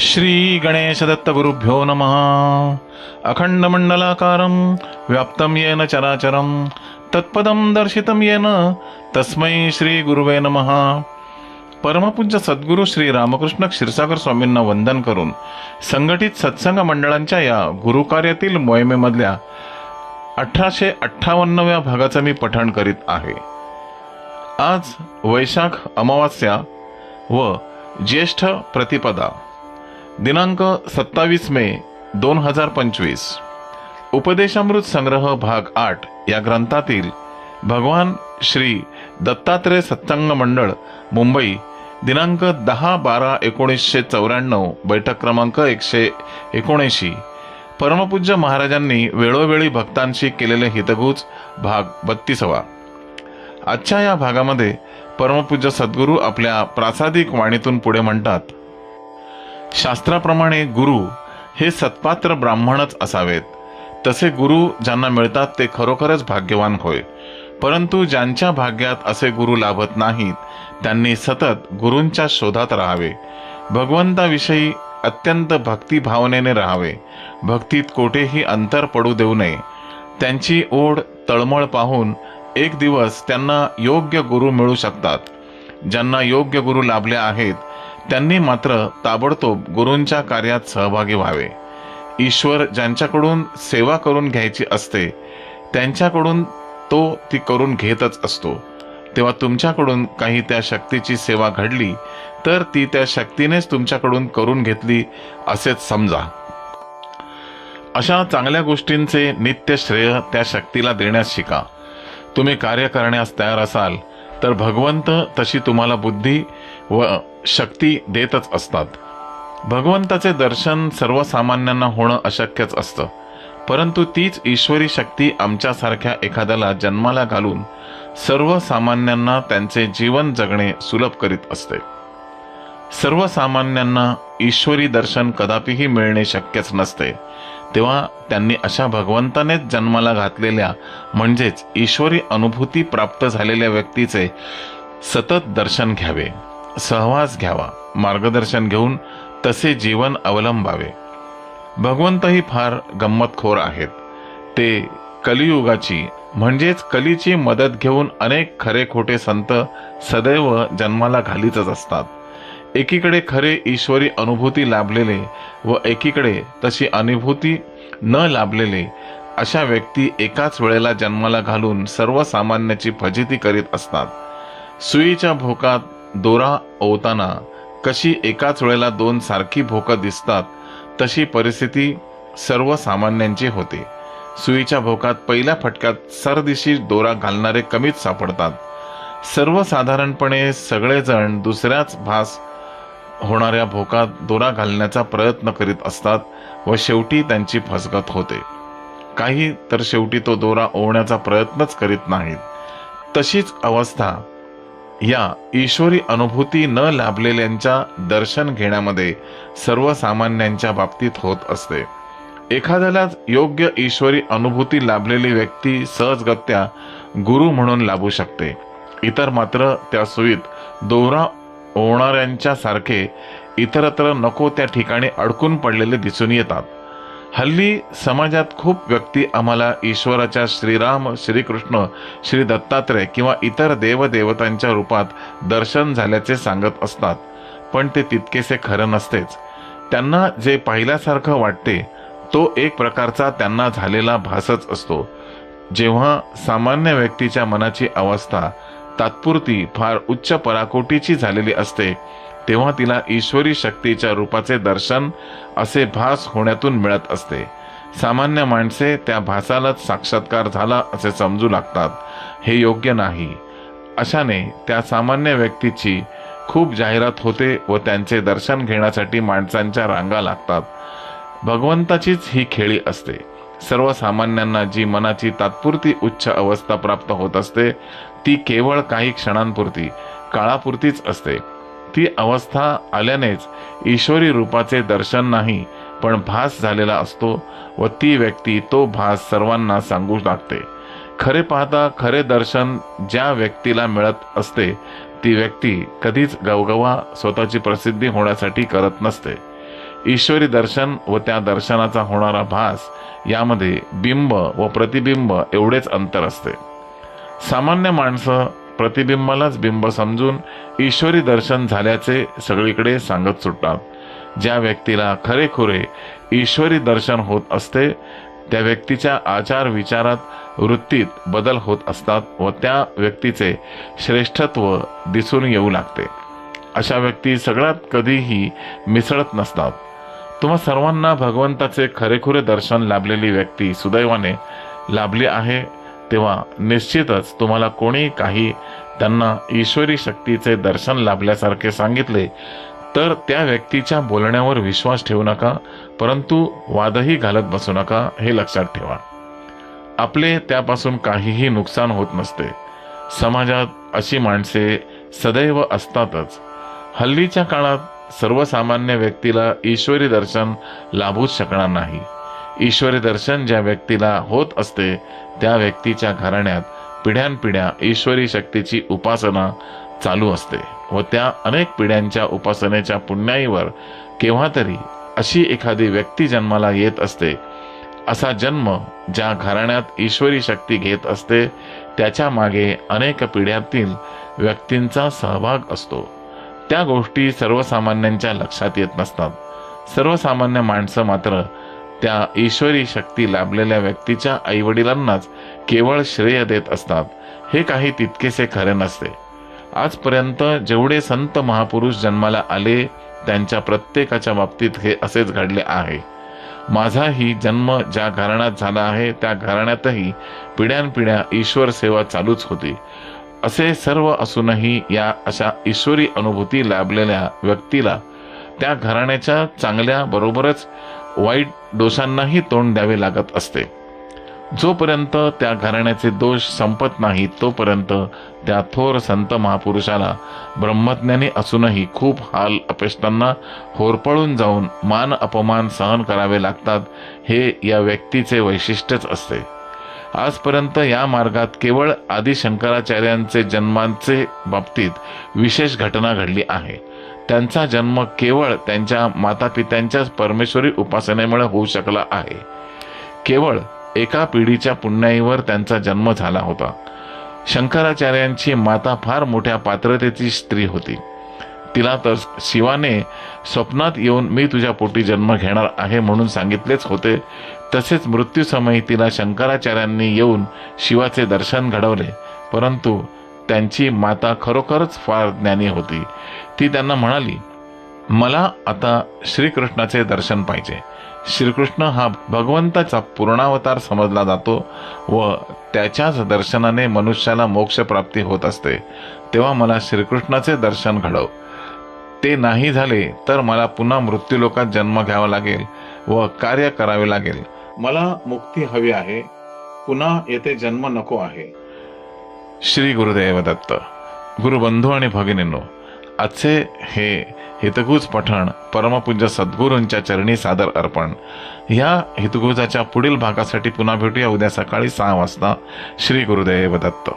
श्री गणेशदत्तगुरुभ्यो नमः। अखण्डमण्डलाकारं व्याप्तं येन चराचरं तत्पदं दर्शितं येन तस्मै श्रीगुरुवे नमः। परमपूज्य सद्गुरू श्री रामकृष्ण क्षीरसागर स्वामींना वंदन करून संघटित सत्संग मंडळांच्या या गुरुकार्यातील मोहिमेमधल्या अठराशे अठ्ठावन्नव्या भागाचं मी पठण करीत आहे. आज वैशाख अमावास्या व ज्येष्ठ प्रतिपदा दिनांक सत्तावीस मे दोन हजार पंचवीस. उपदेशामृत संग्रह भाग आठ या ग्रंथातील भगवान श्री दत्तात्रय सत्संग मंडळ मुंबई दिनांक दहा बारा एकोणीसशे चौऱ्याण्णव बैठक क्रमांक एकशे एकोणऐंशी. परमपूज्य महाराजांनी वेळोवेळी भक्तांशी केलेले हितगुज भाग बत्तीसवा. आजच्या या भागामध्ये परमपूज्य सद्गुरू आपल्या प्रासादिक वाणीतून पुढे म्हणतात शास्त्राप्रमाणे गुरु हे सत्पात्र ब्राह्मणच असावेत. तसे गुरु ज्यांना मिळतात ते खरोखरच भाग्यवान होय. परंतु ज्यांच्या भाग्यात असे गुरु लाभत नाहीत त्यांनी सतत गुरूंच्या शोधात राहावे. भगवंताविषयी अत्यंत भक्ती भावनेने राहावे. भक्तीत कोठेही अंतर पडू देऊ नये. त्यांची ओढ तळमळ पाहून एक दिवस त्यांना योग्य गुरु मिळू शकतात. ज्यांना योग्य गुरु लाभले आहेत त्यांनी मात्र ताबडतोब गुरूंच्या कार्यात सहभागी व्हावे. ईश्वर ज्यांच्याकडून सेवा करून घ्यायची असते त्यांच्याकडून तो ती करून घेतच असतो. तेव्हा तुमच्याकडून काही त्या शक्तीची सेवा घडली तर ती त्या शक्तीनेच तुमच्याकडून करून घेतली असेच समजा. अशा चांगल्या गोष्टींचे नित्य श्रेय त्या शक्तीला देण्यास शिका. तुम्ही कार्य करण्यास तयार असाल तर भगवंत तशी तुम्हाला बुद्धी व शक्ती देतच असतात. भगवंताचे दर्शन सर्वसामान्यांना होणं अशक्यच असतं. परंतु तीच ईश्वरी शक्ती आमच्यासारख्या एखाद्याला जन्माला घालून सर्वसामान्यांना त्यांचे जीवन जगणे सुलभ करीत असते. सर्वसामान्यांना ईश्वरी दर्शन कदापिही मिळणे शक्यच नसते. तेव्हा त्यांनी अशा भगवंतानेच जन्माला घातलेल्या म्हणजेच ईश्वरी अनुभूती प्राप्त झालेल्या व्यक्तीचे सतत दर्शन घ्यावे सहवास घ्यावा मार्गदर्शन घेऊन तसे जीवन अवलंबावे. भगवंतही फार गंमतखोर आहेत. ते कलियुगाची म्हणजेच कलीची मदत घेऊन अनेक खरे खोटे संत सदैव जन्माला घालीतच असतात. एकीकडे खरे ईश्वरी अनुभूती लाभलेले व एकीकडे तशी अनुभूती न लाभलेले अशा व्यक्ती एकाच वेळेला जन्माला घालून सर्वसामान्याची फजिती करीत असतात. सुईच्या भोकात दोरा ओवताना कशी एकाच वेळेला दोन सारखी भोकं दिसतात तशी परिस्थिती सर्वसामान्यांची होते. सुईच्या भोकात पहिल्या फटक्यात सरदिशी दोरा घालणारे कमीच सापडतात. सर्वसाधारणपणे सगळेजण दुसऱ्याच भास होणाऱ्या भोकात दोरा घालण्याचा प्रयत्न करीत असतात व शेवटी त्यांची फसगत होते. काही तर शेवटी तो दोरा ओवण्याचा प्रयत्नच करीत नाहीत. तशीच अवस्था या ईश्वरी अनुभूती न लाभलेल्यांच्या दर्शन घेण्यामध्ये सर्वसामान्यांच्या बाबतीत होत असते. एखाद्याला योग्य ईश्वरी अनुभूती लाभलेली व्यक्ती सहजगत्या गुरु म्हणून लाभू शकते. इतर मात्र त्या सुईत दोरा ओवणाऱ्यांच्या सारखे इतरत्र नको त्या ठिकाणी अडकून पडलेले दिसून येतात. हल्ली समाजात खूप व्यक्ती आम्हाला ईश्वराच्या श्रीराम श्रीकृष्ण श्री दत्तात्रय किंवा इतर देवदेवतांच्या रूपात दर्शन झाल्याचे सांगत असतात. पण ते तितकेसे खरं नसतेच. त्यांना जे पाहिल्यासारखं वाटते तो एक प्रकारचा त्यांना झालेला भासच असतो. जेव्हा सामान्य व्यक्तीच्या मनाची अवस्था तात्पुरती फार उच्च पराकोटीची झालेली असते. तेव्हा तिला ईश्वरी शक्तीच्या रूपाचे दर्शन असे भास होण्यातून मिळत असते. सामान्य माणसे त्या भासालाच साक्षात्कार झाला असे समजू लागतात. हे योग्य नाही. अशाने त्या सामान्य व्यक्तीची खूप जाहिरात होते व त्यांचे दर्शन घेण्यासाठी माणसांच्या रांगा लागतात. भगवंताचीच ही खेळी असते. सर्वसामान्यांना जी मनाची तात्पुरती उच्च अवस्था प्राप्त होत असते ती केवळ काही क्षणांपुरती काळापुरतीच असते. ती अवस्था आल्यानेच ईश्वरी रूपाचे दर्शन नाही पण भास झालेला असतो व ती व्यक्ती तो भास सर्वांना सांगू लागते. खरे पाहता खरे दर्शन ज्या व्यक्तीला मिळत असते ती व्यक्ती कधीच गवगवा स्वतःची प्रसिद्धी होण्यासाठी करत नसते. ईश्वरी दर्शन व त्या दर्शनाचा होणारा भास यामध्ये बिंब व प्रतिबिंब एवढेच अंतर असते. सामान्य माणसं प्रतिबिंबालाच बिंब समजून ईश्वरी दर्शन झाल्याचे सगळीकडे सांगत सुटतात. ज्या व्यक्तीला खरेखुरे ईश्वरी दर्शन होत असते त्या व्यक्तीच्या आचार विचारात वृत्तीत बदल होत असतात व त्या व्यक्तीचे श्रेष्ठत्व दिसून येऊ लागते. अशा व्यक्ती सगळ्यात कधीही मिसळत नसतात. तुम्हा सर्वांना भगवंताचे खरेखुरे दर्शन लाभलेली व्यक्ती सुदैवाने लाभली आहे तेव्हा निश्चितच तुम्हाला कोणी काही त्यांना ईश्वरी शक्तीचे दर्शन लाभल्यासारखे सांगितले तर त्या व्यक्तीच्या बोलण्यावर विश्वास ठेवू नका परंतु वादही घालत बसू नका हे लक्षात ठेवा. आपले त्यापासून काहीही नुकसान होत नसते. समाजात अशी माणसे सदैव असतातच. हल्लीच्या काळात सर्वसामान्य व्यक्तीला ईश्वरी दर्शन लाभूच शकणार नाही. ईश्वरी दर्शन ज्या व्यक्तीला होत असते त्या व्यक्तीच्या घराण्यात पिढ्यानपिढ्या ईश्वरी शक्तीची उपासना चालू असते व त्या अनेक पिढ्यांच्या उपासनेच्या पुण्याईवर केव्हा तरी अशी एखादी व्यक्ती जन्माला येत असते असा जन्म ज्या घराण्यात ईश्वरी शक्ती घेत असते त्याच्यामागे अनेक पिढ्यातील व्यक्तींचा सहभाग असतो. त्या गोष्टी सर्वसामान्यांच्या लक्षात येत नसतात. सर्वसामान्य माणसं मात्र त्या ईश्वरी शक्ती लाभलेल्या व्यक्तीच्या आईवडिलांनाच केवळ श्रेय देत असतात. हे काही तितकेसे खरे नसते. आजपर्यंत जेवढे संत महापुरुष जन्माला आले त्यांच्या प्रत्येकाच्या बाबतीत हे असेच घडले आहे. माझाही जन्म ज्या घराण्यात झाला आहे त्या घराण्यातही पिढ्यानपिढ्या ईश्वर सेवा चालूच होती. असे सर्व असूनही या अशा ईश्वरी अनुभूती लाभलेल्या व्यक्तीला त्या घराण्याच्या चांगल्या बरोबरच वाईट दोषांनाही तोंड द्यावे लागत असते. जोपर्यंत त्या घराण्याचे दोष संपत नाहीत तोपर्यंत त्या थोर संत महापुरुषाला ब्रह्मज्ञानी असूनही खूप हाल अपेष्टांना होरपळून जाऊन मान अपमान सहन करावे लागतात हे या व्यक्तीचे वैशिष्ट्यच असते. आजपर्यंत या मार्गात केवळ आदि शंकराचार्यांचे जन्मांचे बाबतीत विशेष घटना घडली आहे. त्यांचा जन्म केवळ त्यांच्या मातापित्यांच्याच परमेश्वरी उपासनेमुळे होऊ शकला आहे. केवळ एका पिढीच्या पुण्याईवर त्यांचा जन्म झाला होता. शंकराचार्यांची माता फार मोठ्या पात्रतेची स्त्री होती. तिला तर शिवाने स्वप्नात येऊन मी तुझ्या पोटी जन्म घेणार आहे म्हणून सांगितलेच होते. तसेच मृत्यूसमयी तिला शंकराचार्यांनी येऊन शिवाचे दर्शन घडवले. परंतु त्यांची माता खरोखरच फार ज्ञानी होती. ती त्यांना म्हणाली मला आता श्रीकृष्णाचे दर्शन पाहिजे. श्रीकृष्ण हा भगवंताचा पूर्णावतार समजला जातो व त्याच्याच दर्शनाने मनुष्याला मोक्षप्राप्ती होत असते. तेव्हा मला श्रीकृष्णाचे दर्शन घडव. ते नाही झाले तर मला पुन्हा मृत्यूलोकात जन्म घ्यावा लागेल व कार्य करावे लागेल. मला मुक्ती हवी आहे. पुन्हा येथे जन्म नको आहे. श्री गुरुदेव दत्त गुरुबंधू आणि भगिनींनो आजचे हे हितगुज पठण परमपूज्य सद्गुरूंच्या चरणी सादर अर्पण. ह्या हितगुजाच्या पुढील भागासाठी पुन्हा भेटूया उद्या सकाळी सहा वाजता. श्री गुरुदेव दत्त